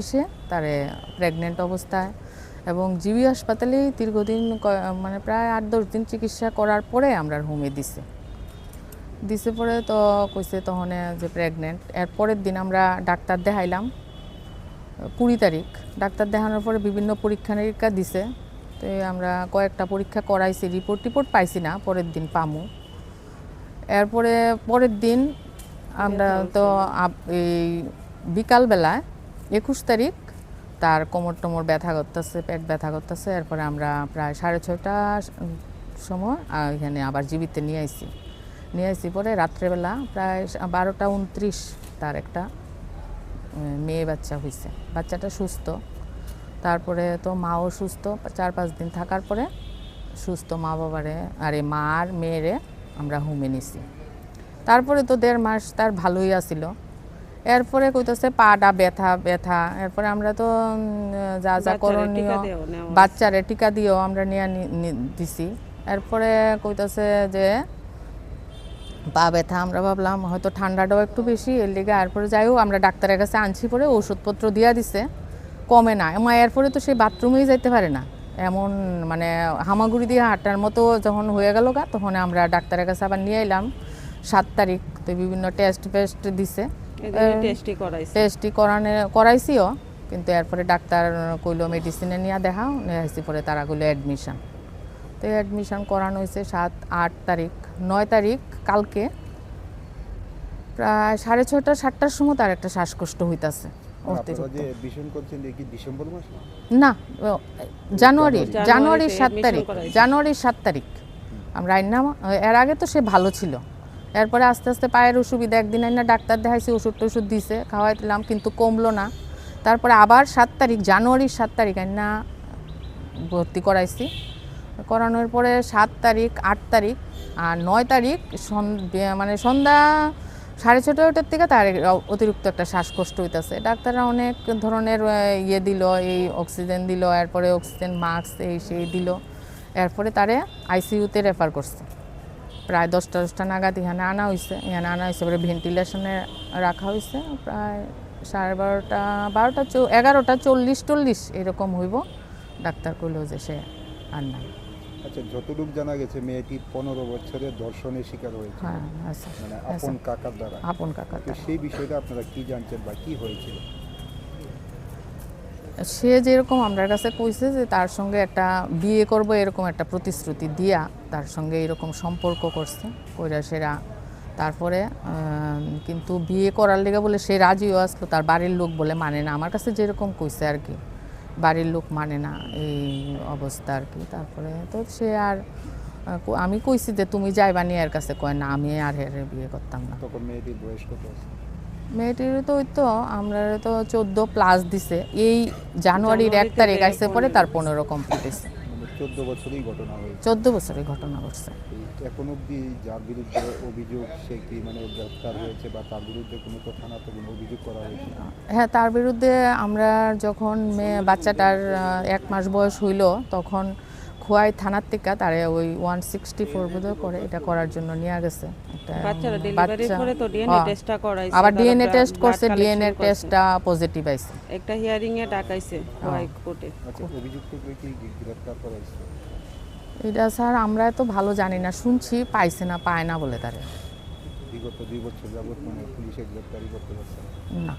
এসে তারে প্রেগনেন্ট অবস্থায়। এবং জিবি হাসপাতালেই দীর্ঘদিন মানে প্রায় আট দশ দিন চিকিৎসা করার পরে আমরা হোমে দিছে। দিছে পরে তো কইছে তখন যে প্রেগনেন্ট এর পরের দিন আমরা ডাক্তার দেখাইলাম। কুড়ি তারিখ। ডাক্তার দেখানোর পরে বিভিন্ন পরীক্ষা নিরীক্ষা দিছে। তো আমরা কয়েকটা পরীক্ষা করাইছি, রিপোর্ট টিপোর্ট পাইছি না, পরের দিন পামু। এরপরে পরের দিন আমরা তো এই বিকালবেলায় একুশ তারিখ। তার কোমর টোমর ব্যথা করতেছে, পেট ব্যথা করতেছে। এরপরে আমরা প্রায় সাড়ে ছয়টা সময় এখানে আবার জীবিতে নিয়ে আইছি। নিয়ে আইছি পরে রাত্রেবেলা প্রায় বারোটা উনত্রিশ তার একটা মেয়ে বাচ্চা হয়েছে বাচ্চাটা সুস্থ। তারপরে তো মাও সুস্থ। চার পাঁচ দিন থাকার পরে সুস্থ মা বাবারে, আরে মা আর মেয়েরে আমরা হোমে নিছি। তারপরে তো দেড় মাস তার ভালোই আছিল। এরপরে কইতেছে পাটা ব্যথা ব্যথা। এরপরে আমরা তো যা যা করণীয় বাচ্চারে টিকা দিয়েও আমরা নিয়ে দিছি। এরপরে কইতাছে যে পা ব্যথা আমরা ভাবলাম হয়তো ঠান্ডাটাও একটু বেশি এর লিগে এরপরে যাই হোক আমরা ডাক্তারের কাছে আনছি পরে ওষুধপত্র দিয়া দিছে। কমে না। মা এরপরে তো সেই বাথরুমেই যাইতে পারে না। এমন মানে হামাগুড়ি দিয়ে হাঁটার মতো যখন হয়ে গেল গা তখন আমরা ডাক্তারের কাছে আবার নিয়ে এলাম সাত তারিখ তো বিভিন্ন টেস্ট ফেস্ট দিছে। টেস্টি করাইছে। করানে করাইছিও কিন্তু এরপরে ডাক্তার কইলো মেডিসিনে নিয়ে দেখাও নিয়ে পরে তারা কইলো অ্যাডমিশন তো অ্যাডমিশন করানো হয়েছে সাত আট তারিখ নয় তারিখ কালকে। প্রায় সাড়ে ছয়টা সাতটার সময় তার একটা শ্বাসকষ্ট হইতাছে। না? ও, জানুয়ারির সাত তারিখ জানুয়ারির সাত তারিখ। আমরা এর আগে তো সে ভালো ছিল। এরপরে আস্তে আস্তে পায়ের অসুবিধা, একদিন আইনা ডাক্তার দেখাইছি, ওষুধ টষুধ দিছে খাওয়াই দিলাম কিন্তু কমলো না। তারপরে আবার সাত তারিখ, জানুয়ারির সাত তারিখ আইনা ভর্তি করাইছি। করানোর পরে সাত তারিখ, আট তারিখ আর নয় তারিখ মানে সন্ধ্যা সাড়ে ছটাটার থেকে তার অতিরিক্ত একটা শ্বাসকষ্ট হইতেছে। ডাক্তাররা অনেক ধরনের ইয়ে দিল, এই অক্সিজেন দিল, এরপরে অক্সিজেন, মাস্ক, এই সেই দিল। এরপরে তারে আইসিইউতে রেফার করছে। প্রায় দশটা দশটা নাগাদ এখানে আনা হয়েছে এখানে আনা হয়েছে এবারে ভেন্টিলেশনে রাখা হয়েছে প্রায় সাড়ে বারোটা বারোটা এগারোটা চল্লিশ চল্লিশ এরকম হইব। ডাক্তার কইলো যে সে আর নাই। আচ্ছা যতটুকু জানা গেছে মেয়েটি পনেরো বছরের দর্শনের শিকার হয়েছে। হ্যাঁ আচ্ছা মানে আচ্ছা। আপন কাকার দ্বারা। আপন কাকা তো সেই বিষয়টা আপনারা কি জানছেন বা কি হয়েছিল? সে যেরকম আমার কাছে কইছে যে তার সঙ্গে একটা বিয়ে করব এরকম একটা প্রতিশ্রুতি দিয়া তার সঙ্গে এরকম সম্পর্ক করছে, কইরা সেরা তারপরে কিন্তু বিয়ে করার লেগে বলে সে রাজিও আসলো তার বাড়ির লোক বলে মানে না। আমার কাছে যেরকম কইছে আর কি, বাড়ির লোক মানে না এই অবস্থা আর কি। তারপরে তো সে আর আমি কইছি যে তুমি যাইবা নিয়ে এর কাছে। কয় না, আমি আর হেরে বিয়ে করতাম না। তখন মেয়েটির বয়স কত মেয়েটির তো ওই তো আমরা তো চোদ্দ প্লাস দিছে। এই জানুয়ারির এক তারিখ আসছে পরে তার পনেরো কমপ্লিট হয়েছে মানে চোদ্দ বছরই ঘটনা হয়েছে। চোদ্দ বছরের ঘটনা ঘটছে। এই এখন অবধি যার বিরুদ্ধে অভিযোগ সে কি মানে গ্রেপ্তার হয়েছে বা তার বিরুদ্ধে কোনো তো থানাতে কোনো অভিযোগ করা হয়েছে? হ্যাঁ তার বিরুদ্ধে আমরা যখন মেয়ে বাচ্চাটার এক মাস বয়স হইল তখন খোয়াই থানার থেকে তারে ওই ওয়ান সিক্সটি ফোর বোধহয় করে এটা করার জন্য নিয়ে গেছে। একটা বাচ্চারা ডেলিভারি বাচ্চা- করে তো ডিএনএ হ্যাঁ। আবার ডিএনএ টেস্ট করছে ডিএনএ টেস্টটা পজিটিভ আইছে। একটা হিয়ারিং এ ডাকাইছে কোর্টে আচ্ছা এটা স্যার আমরা তো ভালো জানি না শুনছি পাইছে না পায় না বলে তারে। বিগত দুই বছর যাবত মানে পুলিশে গ্রেপ্তারি করতে পারছে না। না।